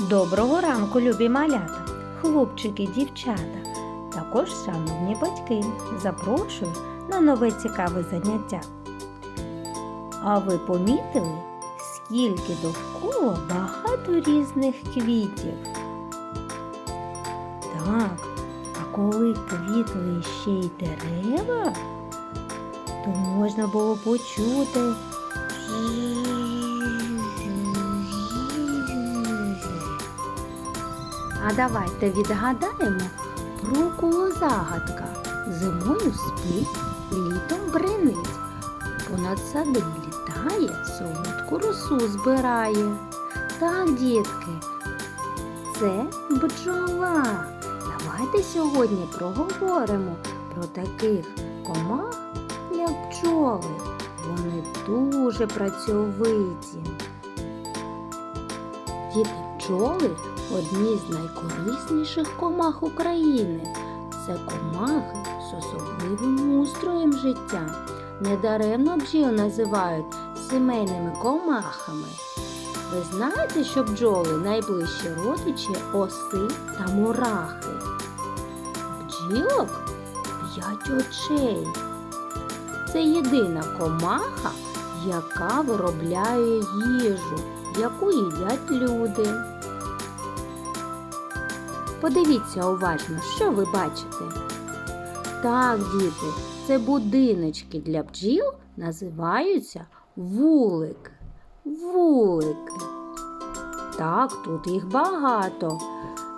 Доброго ранку, любі малята, хлопчики, дівчата, також шановні батьки. Запрошую на нове цікаве заняття. А ви помітили, скільки довкола багато різних квітів? Так, а коли квітли ще й дерева, то можна було почути. А давайте відгадаємо про кого загадка. Зимою спить, літом бренить. Понад сади літає, солодку росу збирає. Так, дітки, це бджола. Давайте сьогодні проговоримо про таких комах, як бджоли. Вони дуже працьовиті. Діти бджоли одні з найкорисніших комах України. Це комахи з особливим устроєм життя. Недаремно бджіл називають сімейними комахами. Ви знаєте, що бджоли найближчі родичі оси та мурахи. Бджілок п'ять очей. Це єдина комаха, яка виробляє їжу, яку їдять люди. Подивіться уважно, що ви бачите. Так, діти, це будиночки для бджіл називаються вулик. Вулики. Так, тут їх багато.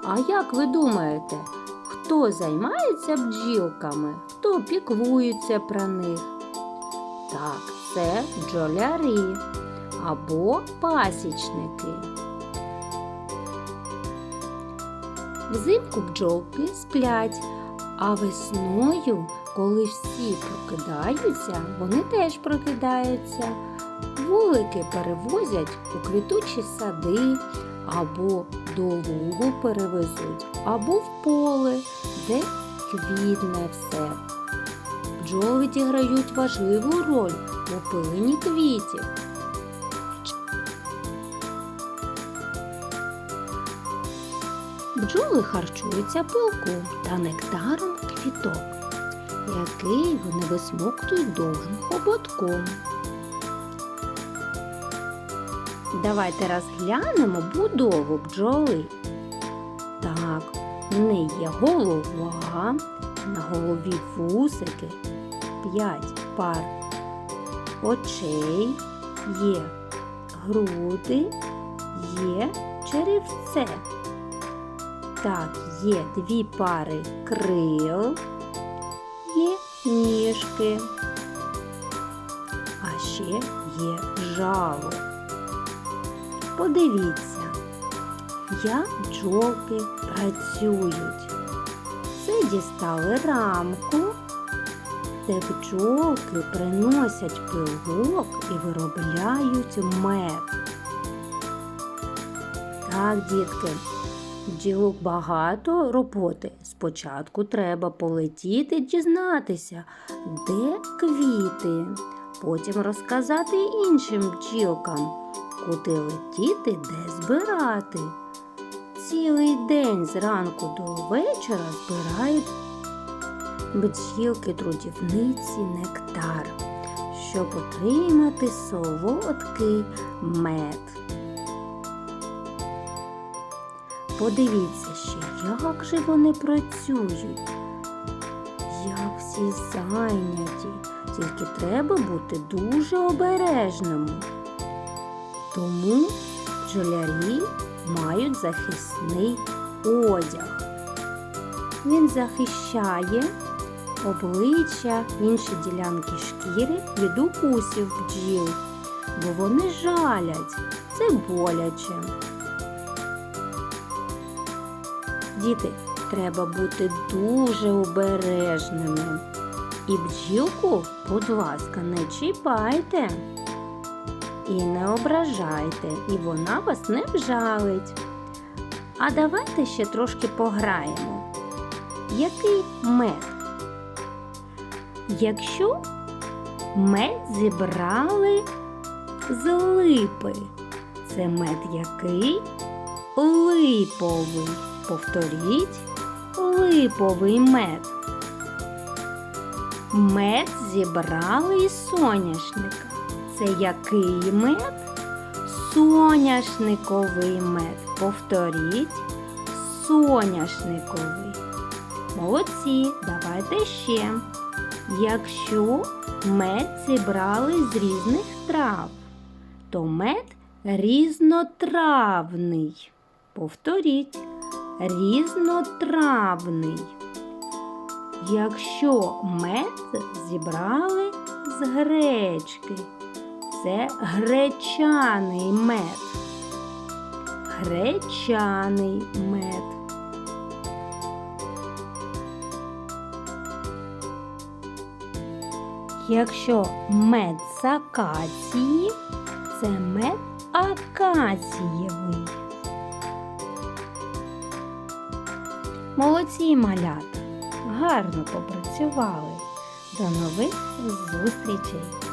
А як ви думаєте, хто займається бджілками, хто піклується про них? Так, це бджолярі або пасічники. Взимку бджолки сплять, а весною, коли всі прокидаються, вони теж прокидаються. Вулики перевозять у квітучі сади, або до лугу перевезуть, або в поле, де квітне все. Бджоли відіграють важливу роль в опиленні квітів. Бджоли харчуються пилком та нектаром квіток, який вони висмоктують довгим хоботком. Давайте розглянемо будову бджоли. Так, в неї є голова, на голові вусики, п'ять пар очей, є груди, є черевце. Так, є дві пари крил, є ніжки, а ще є жало. Подивіться, як бджолки працюють. Це дістали рамку, де бджолки приносять пилок і виробляють мед. Так, дітки, бджілок багато роботи. Спочатку треба полетіти дізнатися, де квіти, потім розказати іншим бджілкам, куди летіти, де збирати. Цілий день зранку до вечора збирають бджілки трудівниці нектар, щоб отримати солодкий мед. Подивіться ще, як же вони працюють, як всі зайняті, тільки треба бути дуже обережними. Тому бджолярі мають захисний одяг. Він захищає обличчя, інші ділянки шкіри від укусів бджіл, бо вони жалять, це боляче. Діти, треба бути дуже обережними. І бджілку, будь ласка, не чіпайте і не ображайте, і вона вас не вжалить. А давайте ще трошки пограємо. Який мед? Якщо мед зібрали з липи, це мед який? липовий. Повторіть липовий мед. Мед зібрали із соняшника. Це який мед? Соняшниковий мед. Повторіть соняшниковий. Молодці, давайте ще. Якщо мед зібрали з різних трав, то мед різнотравний. Повторіть, різнотравний. Якщо мед зібрали з гречки, це гречаний мед. Гречаний мед. Якщо мед з акації, це мед акацієвий. Молодці малята, гарно попрацювали. До нових зустрічей!